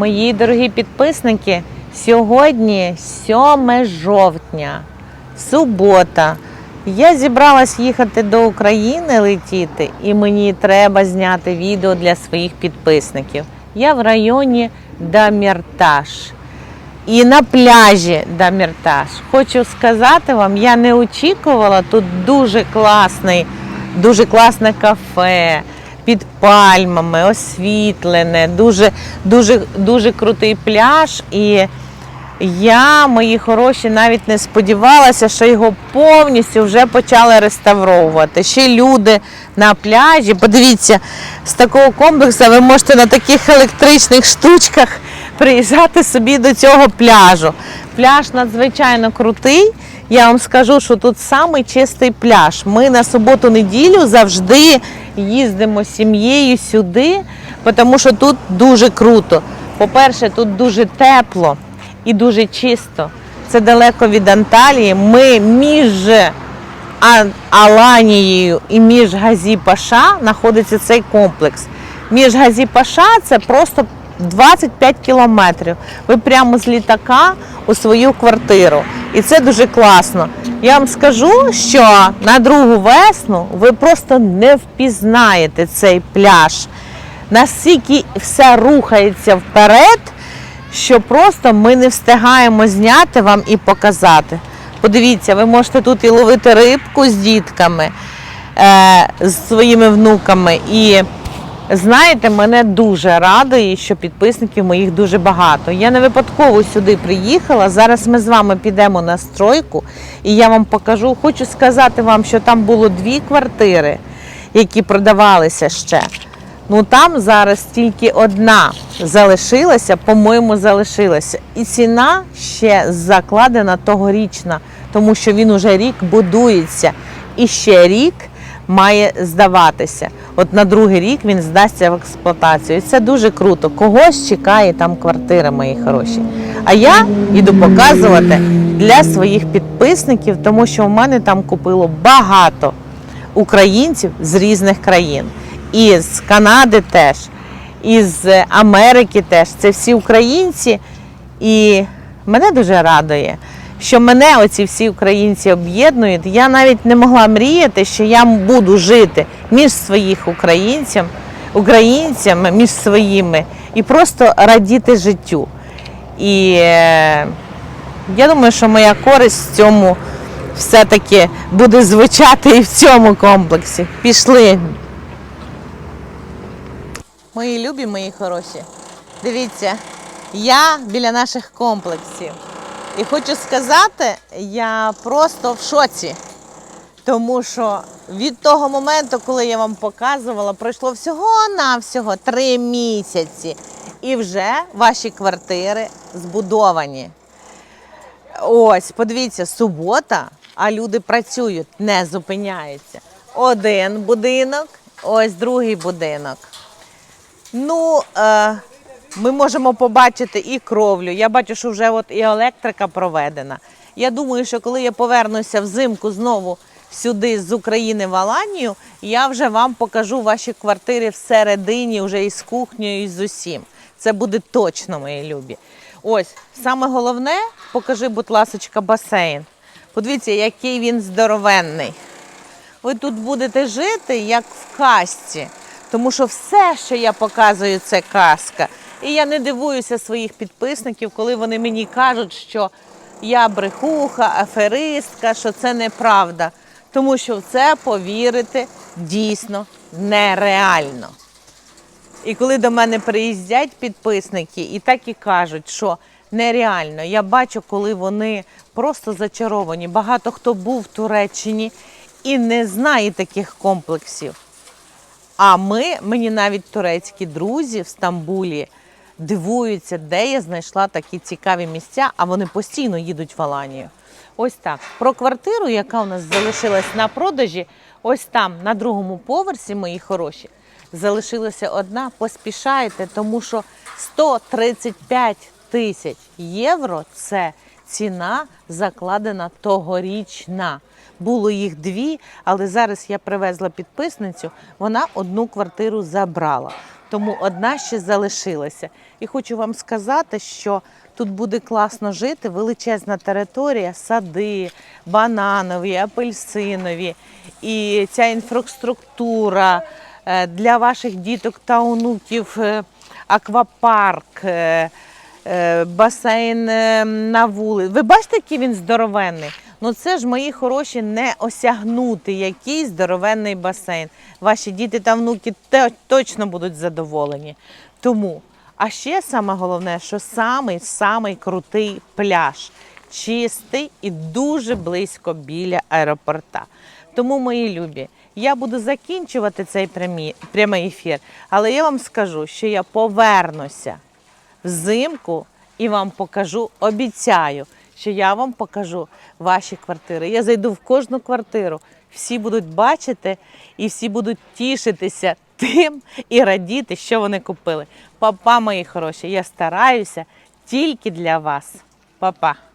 Мої дорогі підписники, сьогодні 7 жовтня, субота. Я зібралась їхати до України летіти, і мені треба зняти відео для своїх підписників. Я в районі Даміртаж. І на пляжі Даміртаж. Хочу сказати вам, я не очікувала тут дуже класний, дуже класне кафе під пальмами, освітлене, дуже, дуже, дуже крутий пляж. І я, мої хороші, навіть не сподівалася, що його повністю вже почали реставровувати. Ще люди на пляжі. Подивіться, з такого комплексу ви можете на таких електричних штучках приїжджати собі до цього пляжу. Пляж надзвичайно крутий. Я вам скажу, що тут самий чистий пляж. Ми на суботу-неділю завжди їздимо з сім'єю сюди, тому що тут дуже круто. По-перше, тут дуже тепло і дуже чисто. Це далеко від Анталії. Ми між Аланією і між Газі-Паша знаходиться цей комплекс. Між Газі-Паша це просто 25 кілометрів. Ви прямо з літака у свою квартиру. І це дуже класно. Я вам скажу, що на другу весну ви просто не впізнаєте цей пляж. Настільки все рухається вперед, що просто ми не встигаємо зняти вам і показати. Подивіться, ви можете тут і ловити рибку з дітками, е, з своїми внуками. І знаєте, мене дуже радує, що підписників моїх дуже багато. Я не випадково сюди приїхала. Зараз ми з вами підемо на стройку, і я вам покажу. Хочу сказати вам, що там було дві квартири, які продавалися ще. Ну там зараз тільки одна залишилася, по-моєму, залишилася. І ціна ще закладена тогорічна, тому що він уже рік будується. І ще рік має здаватися. От на другий рік він здасться в експлуатацію. І це дуже круто. Когось чекає там квартира, мої хороші. А я йду показувати для своїх підписників, тому що в мене там купило багато українців з різних країн. І з Канади теж, і з Америки теж. Це всі українці. І мене дуже радує, що мене оці всі українці об'єднують. Я навіть не могла мріяти, що я буду жити між своїх українців, українцями, між своїми, і просто радіти життю. І е, я думаю, що моя користь в цьому все-таки буде звучати і в цьому комплексі. Пішли. Мої любі, мої хороші. Дивіться, я біля наших комплексів. І хочу сказати, я просто в шоці. Тому що від того моменту, коли я вам показувала, пройшло всього-навсього три місяці. І вже ваші квартири збудовані. Ось, подивіться, субота, а люди працюють, не зупиняються. Один будинок, ось другий будинок. Ну, е, ми можемо побачити і кровлю. Я бачу, що вже от і електрика проведена. Я думаю, що коли я повернуся взимку знову сюди з України в Аланію, я вже вам покажу ваші квартири всередині, вже із кухнею, і з усім. Це буде точно, мої любі. Ось, саме головне, покажи, будь ласочка, басейн. Подивіться, який він здоровенний. Ви тут будете жити як в казці, тому що все, що я показую, це казка. І я не дивуюся своїх підписників, коли вони мені кажуть, що я брехуха, аферистка, що це неправда. Тому що в це повірити дійсно нереально. І коли до мене приїздять підписники і так і кажуть, що нереально, я бачу, коли вони просто зачаровані. Багато хто був в Туреччині і не знає таких комплексів. А ми, мені навіть турецькі друзі в Стамбулі дивуються, де я знайшла такі цікаві місця, а вони постійно їдуть в Аланію. Ось так. Про квартиру, яка у нас залишилась на продажі, ось там, на другому поверсі, мої хороші, залишилася одна. Поспішайте, тому що 135 тисяч євро це ціна закладена тогорічна. Було їх дві, але зараз я привезла підписницю, вона одну квартиру забрала. Тому одна ще залишилася. І хочу вам сказати, що тут буде класно жити, величезна територія, сади, бананові, апельсинові. І ця інфраструктура е, для ваших діток та онуків, е, аквапарк. Е, басейн е, на вулиці. Ви бачите, який він здоровенний? Ну це ж мої хороші не осягнути який здоровенний басейн. Ваші діти та внуки точно будуть задоволені. Тому, а ще саме головне, що самий самий крутий пляж. Чистий і дуже близько біля аеропорта. Тому, мої любі, я буду закінчувати цей прямий ефір, але я вам скажу, що я повернуся взимку і вам покажу, обіцяю, що я вам покажу ваші квартири. Я зайду в кожну квартиру, всі будуть бачити і всі будуть тішитися тим і радіти, що вони купили. Папа, мої хороші, я стараюся тільки для вас. Папа.